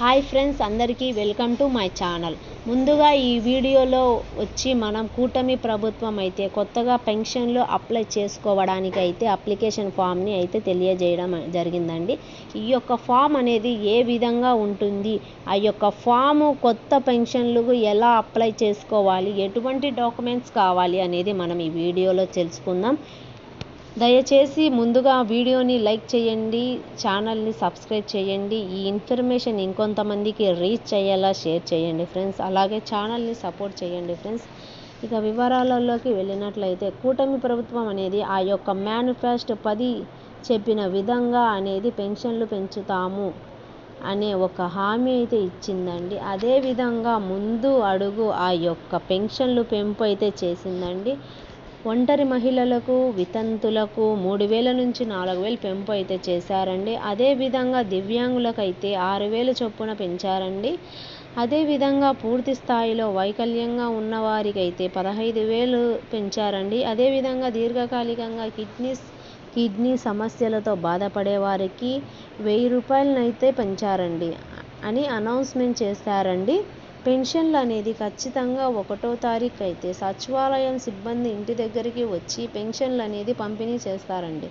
Hi friends అందరికీ welcome to my channel. ముందుగా ఈ వీడియోలో వచ్చి మనం కూటమి ప్రభుత్వం అయితే కొత్తగా పెన్షన్లు అప్లై చేసుకోవడానికి అయితే అప్లికేషన్ ఫామ్ని అయితే తెలియజేయడం జరిగిందండి. ఈ యొక్క ఫామ్ అనేది ఏ విధంగా ఉంటుంది? ఆ యొక్క ఫాము కొత్త పెన్షన్లకు ఎలా అప్లై చేసుకోవాలి? ఎటువంటి డాక్యుమెంట్స్ కావాలి అనేది మనం ఈ వీడియోలో తెలుసుకుందాం. దయచేసి ముందుగా వీడియోని లైక్ చేయండి ఛానల్ని సబ్స్క్రైబ్ చేయండి ఈ ఇన్ఫర్మేషన్ ఇంకొంతమందికి రీచ్ అయ్యేలా షేర్ చేయండి ఫ్రెండ్స్. అలాగే ఛానల్ని సపోర్ట్ చేయండి ఫ్రెండ్స్. ఇక వివరాలలోకి వెళ్ళినట్లయితే కూటమి ప్రభుత్వం అనేది ఆ యొక్క మేనిఫెస్టో పది చెప్పిన విధంగా అనేది పెన్షన్లు పెంచుతాము అనే ఒక హామీ అయితే ఇచ్చిందండి. అదేవిధంగా ముందు అడుగు ఆ యొక్క పెన్షన్లు పెంపు అయితే చేసిందండి. ఒంటరి మహిళలకు వితంతులకు మూడు వేల నుంచి నాలుగు వేలు పెంపు అయితే చేశారండి. అదేవిధంగా దివ్యాంగులకు అయితే ఆరు వేలు చొప్పున పెంచారండి. అదేవిధంగా పూర్తి స్థాయిలో వైకల్యంగా ఉన్నవారికి అయితే పదహైదు వేలు పెంచారండి. అదేవిధంగా దీర్ఘకాలికంగా కిడ్నీస్ కిడ్నీ సమస్యలతో బాధపడే వారికి వెయ్యి రూపాయలనైతే పెంచారండి అని అనౌన్స్మెంట్ చేశారండి. పెన్షన్లు అనేది ఖచ్చితంగా ఒకటో తారీఖు అయితే సచివాలయం సిబ్బంది ఇంటి దగ్గరికి వచ్చి పెన్షన్లు అనేది పంపిణీ చేస్తారండి.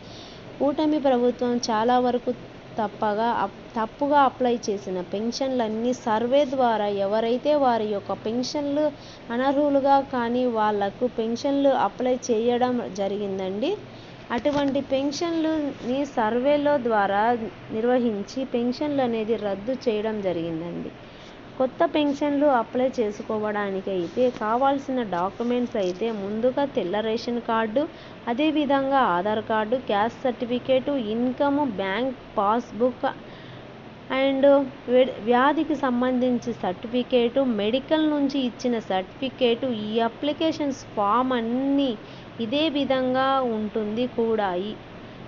కూటమి ప్రభుత్వం చాలా వరకు తప్పగా తప్పుగా అప్లై చేసిన పెన్షన్లన్నీ సర్వే ద్వారా ఎవరైతే వారి యొక్క పెన్షన్లు అనర్హులుగా కానీ వాళ్ళకు పెన్షన్లు అప్లై చేయడం జరిగిందండి. అటువంటి పెన్షన్లుని సర్వేలో ద్వారా నిర్వహించి పెన్షన్లు అనేది రద్దు చేయడం జరిగిందండి. కొత్త పెన్షన్లు అప్లై చేసుకోవడానికి అయితే కావాల్సిన డాక్యుమెంట్స్ అయితే ముందుగా తెల్ల రేషన్ కార్డు అదేవిధంగా Aadhaar card caste certificate income bank passbook and వ్యాధికి సంబంధించి సర్టిఫికేటు మెడికల్ నుంచి ఇచ్చిన సర్టిఫికేటు ఈ అప్లికేషన్స్ ఫామ్ అన్నీ ఇదే విధంగా ఉంటుంది కూడా.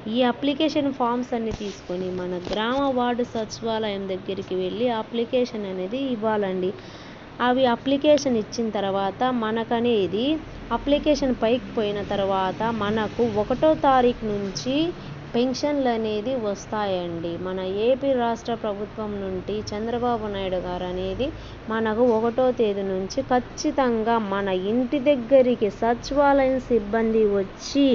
ఈ అప్లికేషన్ ఫామ్స్ అన్ని తీసుకొని మన గ్రామ వార్డు సచివాలయం దగ్గరికి వెళ్ళి అప్లికేషన్ అనేది ఇవ్వాలండి. అవి అప్లికేషన్ ఇచ్చిన తర్వాత మనకనేది అప్లికేషన్ పైకి పోయిన తర్వాత మనకు ఒకటో తారీఖు నుంచి పెన్షన్లు అనేది వస్తాయండి. మన ఏపీ రాష్ట్ర ప్రభుత్వం నుండి చంద్రబాబు నాయుడు గారు అనేది మనకు ఒకటో తేదీ నుంచి ఖచ్చితంగా మన ఇంటి దగ్గరికి సచివాలయం సిబ్బంది వచ్చి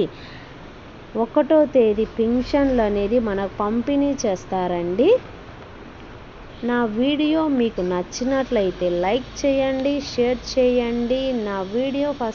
ఒకటో తేదీ పెన్షన్లు అనేది మనకు పంపిణీ చేస్తారండి. నా వీడియో మీకు నచ్చినట్లయితే లైక్ చేయండి షేర్ చేయండి. నా వీడియో ఫస్ట్